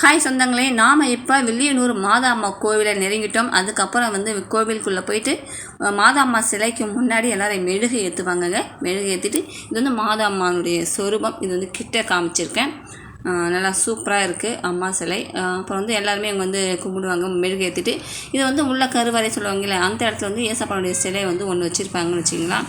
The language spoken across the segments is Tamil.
ஹாய் சொந்தங்களே நாம் இப்போ வில்லியனூர் மாதாம்மா கோவிலை நெருங்கிட்டோம். அதுக்கப்புறம் வந்து கோவிலுக்குள்ளே போயிட்டு மாதாம்மா சிலைக்கு முன்னாடி எல்லோரும் மெழுகு ஏற்றுவாங்கங்க மெழுகு ஏற்றிட்டு இது வந்து மாதாம்மானுடைய சொரூபம். இது வந்து கிட்ட காமிச்சிருக்கேன். நல்லா சூப்பராக இருக்குது அம்மா சிலை. அப்புறம் வந்து எல்லாருமே இங்கே வந்து கும்பிடுவாங்க மெழுகு ஏற்றிட்டு இது வந்து உள்ள கருவறை சொல்லுவாங்கல்ல அந்த இடத்துல வந்து ஏசப்பானுடைய சிலை வந்து ஒன்று வச்சுருப்பாங்கன்னு வச்சிங்களா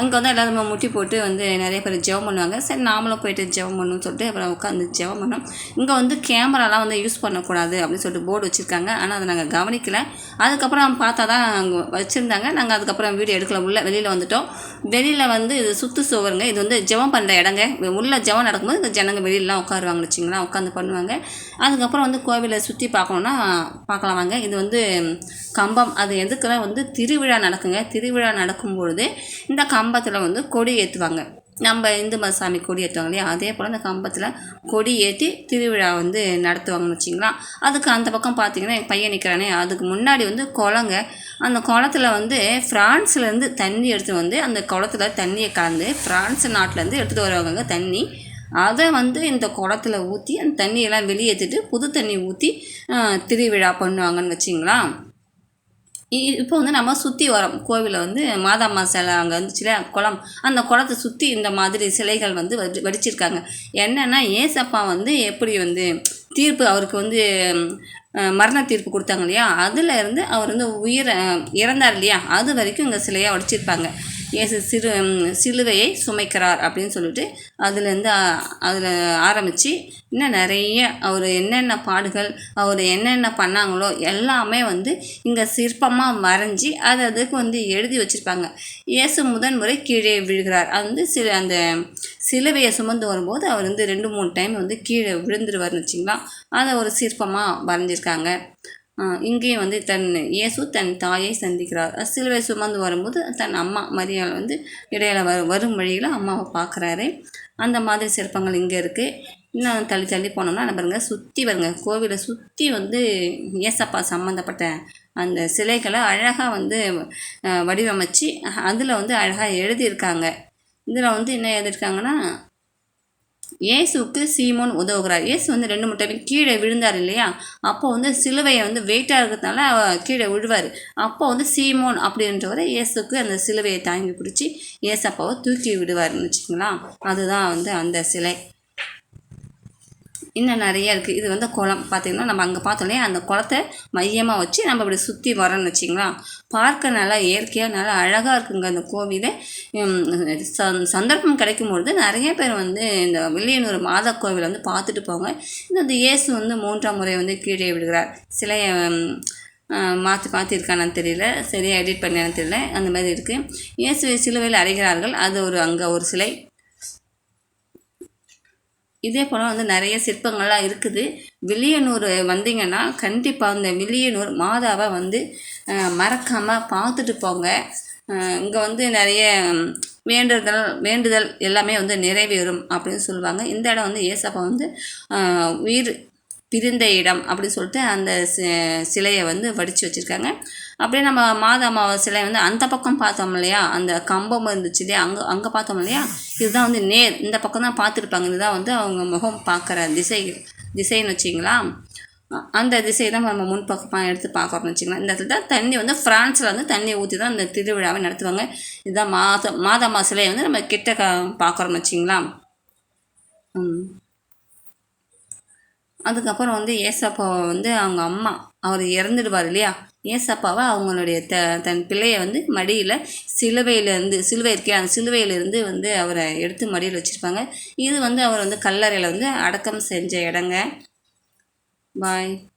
அங்கே வந்து எல்லோரும் முட்டி போட்டு வந்து நிறைய பேர் ஜெபம் பண்ணுவாங்க. சரி நாமளும் போயிட்டு ஜெபம் பண்ணணும்னு சொல்லிட்டு அப்புறம் உட்காந்து ஜெபம் பண்ணோம். இங்கே வந்து கேமராலாம் வந்து யூஸ் பண்ணக்கூடாது அப்படின்னு சொல்லிட்டு போர்டு வச்சுருக்காங்க. ஆனால் அதை நாங்கள் கவனிக்கலை. அதுக்கப்புறம் பார்த்தா தான் அங்கே வச்சுருந்தாங்க. நாங்கள் அதுக்கப்புறம் வீடியோ எடுக்கல. உள்ளே வெளியில் வந்துட்டோம். வெளியில் வந்து இது சுற்று சுவருங்க. இது வந்து ஜெபம் பண்ணுற இடங்க. உள்ளே ஜெபம் நடக்கும்போது இந்த ஜனங்க வெளியிலலாம் உட்காருவாங்க வச்சிங்களா உட்காந்து பண்ணுவாங்க. அதுக்கப்புறம் வந்து கோவிலை சுற்றி பார்க்கணுன்னா பார்க்கலாம் வாங்க. இது வந்து கம்பம். அது எதுக்குலாம் வந்து திருவிழா நடக்குங்க. திருவிழா நடக்கும்பொழுது இந்த கம்பத்தில் வந்து கொடி ஏற்றுவாங்க நம்ம இந்து மத சாமி கொடி ஏற்றுவாங்க இல்லையா? அதே போல் அந்த கம்பத்தில் கொடி ஏற்றி திருவிழா வந்து நடத்துவாங்கன்னு வச்சிங்களா? அதுக்கு அந்த பக்கம் பார்த்தீங்கன்னா என் பையன் நிற்கிறானே அதுக்கு முன்னாடி வந்து குளங்க. அந்த குளத்துல வந்து ஃப்ரான்ஸ்லேருந்து தண்ணி எடுத்து வந்து அந்த குளத்துல தண்ணியை கலந்து ஃப்ரான்ஸ் நாட்டிலேருந்து எடுத்துகிட்டு வருவாங்க தண்ணி. அதை வந்து இந்த குளத்துல ஊற்றி அந்த தண்ணியெல்லாம் வெளியேற்றிட்டு புது தண்ணி ஊற்றி திருவிழா பண்ணுவாங்கன்னு வச்சிங்களா? இப்போ வந்து நம்ம சுற்றி வரோம். கோவிலில் வந்து மாதாம்மா சிலை அங்கே வந்துச்சுல குளம் அந்த குளத்தை சுற்றி இந்த மாதிரி சிலைகள் வந்து வடி வடிச்சிருக்காங்க. என்னென்னா ஏசப்பா வந்து எப்படி வந்து தீர்ப்பு அவருக்கு வந்து மரண தீர்ப்பு கொடுத்தாங்க இல்லையா? அதில் இருந்து அவர் வந்து உயிரை இறந்தார் இல்லையா? அது வரைக்கும் இங்கே சிலையாக வடிச்சிருப்பாங்க. இயேசு சிறு சிலுவையை சுமைக்கிறார் அப்படின்னு சொல்லிட்டு அதுலேருந்து அதில் ஆரம்பித்து இன்னும் நிறைய அவர் என்னென்ன பாடுகள் அவர் என்னென்ன பண்ணாங்களோ எல்லாமே வந்து இங்கே சிற்பமாக வரைஞ்சி அது அதுக்கு வந்து எழுதி வச்சுருப்பாங்க. இயேசு முதன் முறை கீழே விழுகிறார். அது வந்து சில அந்த சிலுவையை சுமந்து வரும்போது அவர் வந்து ரெண்டு மூணு டைம் வந்து கீழே விழுந்துருவார்னு வச்சிங்களா அதை ஒரு சிற்பமாக வரைஞ்சிருக்காங்க. இங்கேயும் வந்து தன் இயேசு தன் தாயை சந்திக்கிறார். சிலுவை சுமந்து வரும்போது தன் அம்மா மரியாள் வந்து இடையில வரும் வரும் வழியில் அம்மாவை பார்க்குறாரு. அந்த மாதிரி சிற்பங்கள் இங்கே இருக்குது இன்னும் தள்ளி தள்ளி போனோம்னா நம்ம பாருங்க சுற்றி வருங்க கோவிலை சுற்றி வந்து ஏசப்பா சம்மந்தப்பட்ட அந்த சிலைகளை அழகாக வந்து வடிவமைச்சு அதில் வந்து அழகாக எழுதியிருக்காங்க. இதில் வந்து என்ன எழுதியிருக்காங்கன்னா இயேசுக்கு சீமோன் உதவுகிறார். இயேசு வந்து ரெண்டு மூணு கீழே விழுந்தார் இல்லையா? அப்போ வந்து சிலுவையை வந்து வெயிட்டாக இருக்கிறதுனால கீழே விழுவார். அப்போ வந்து சீமோன் அப்படின்றவரை இயேசுக்கு அந்த சிலுவையை தாங்கி பிடிச்சி இயேசப்பாவை தூக்கி விடுவார்னு வச்சுக்கோங்களா அதுதான் வந்து அந்த சிலை. இன்னும் நிறைய இருக்குது இது வந்து குளம். பார்த்திங்கன்னா நம்ம அங்கே பார்த்தோம் இல்லையா? அந்த குளத்தை மையமாக வச்சு நம்ம இப்படி சுற்றி வரோன்னு வச்சிங்களா பார்க்க நல்லா இயற்கையாக நல்லா அழகாக இருக்குங்க அந்த கோவில். சந்தர்ப்பம் கிடைக்கும்பொழுது நிறைய பேர் வந்து இந்த வில்லியனூர் மாதா கோவில் வந்து பார்த்துட்டு போங்க. இந்த இயேசு வந்து மூன்றாம் முறை வந்து கீழே விடுகிறார் சிலையை மாற்றி மாற்றி இருக்கானான்னு தெரியல. சரியாக எடிட் பண்ணான்னு தெரியல. அந்த மாதிரி இருக்குது இயேசு சிலுவையில் அறைகிறார்கள். அது ஒரு அங்கே ஒரு சிலை. இதே போல் வந்து நிறைய சிற்பங்கள்லாம் இருக்குது. வில்லியனூர் வந்தீங்கன்னா கண்டிப்பாக அந்த வில்லியனூர் மாதாவை வந்து மறக்காமல் பார்த்துட்டு போங்க. இங்கே வந்து நிறைய வேண்டுதல் வேண்டுதல் எல்லாமே வந்து நிறைவேறும் அப்படின்னு சொல்லுவாங்க. இந்த இடம் வந்து ஏசப்பா வந்து உயிர் பிரிந்த இடம் அப்படின்னு சொல்லிட்டு அந்த சிலையை வந்து வடித்து வச்சுருக்காங்க. அப்படியே நம்ம மாதாமாவை சிலை வந்து அந்த பக்கம் பார்த்தோம் இல்லையா? அந்த கம்பம் இருந்துச்சு இல்லையா? அங்கே அங்கே பார்த்தோம் இல்லையா? இதுதான் வந்து நேர் இந்த பக்கம் தான் பார்த்துருப்பாங்க. இதுதான் வந்து அவங்க முகம் பார்க்குற திசை திசைன்னு வச்சிங்களா? அந்த திசையை தான் நம்ம முன்பக்கமாக எடுத்து பார்க்கறோம்னு வச்சுக்கலாம் இந்த இடத்துல தான் தண்ணி வந்து ஃப்ரான்ஸில் வந்து தண்ணி ஊற்றி தான் இந்த திருவிழாவை நடத்துவாங்க. இதுதான் மாதம் மாதம்மா சிலையை வந்து நம்ம கிட்ட பார்க்குறோம்னு வச்சிங்களா? ம். அதுக்கப்புறம் வந்து ஏசப்பாவை வந்து அவங்க அம்மா அவர் இறந்துடுவார் இல்லையா? ஏசப்பாவை அவங்களுடைய த தன் பிள்ளையை வந்து மடியில் சிலுவையிலேருந்து சிலுவை இருக்கே அந்த சிலுவையிலேருந்து வந்து அவரை எடுத்து மடியில் வச்சுருப்பாங்க. இது வந்து அவர் வந்து கல்லறையில் வந்து அடக்கம் செஞ்ச இடங்க. பாய்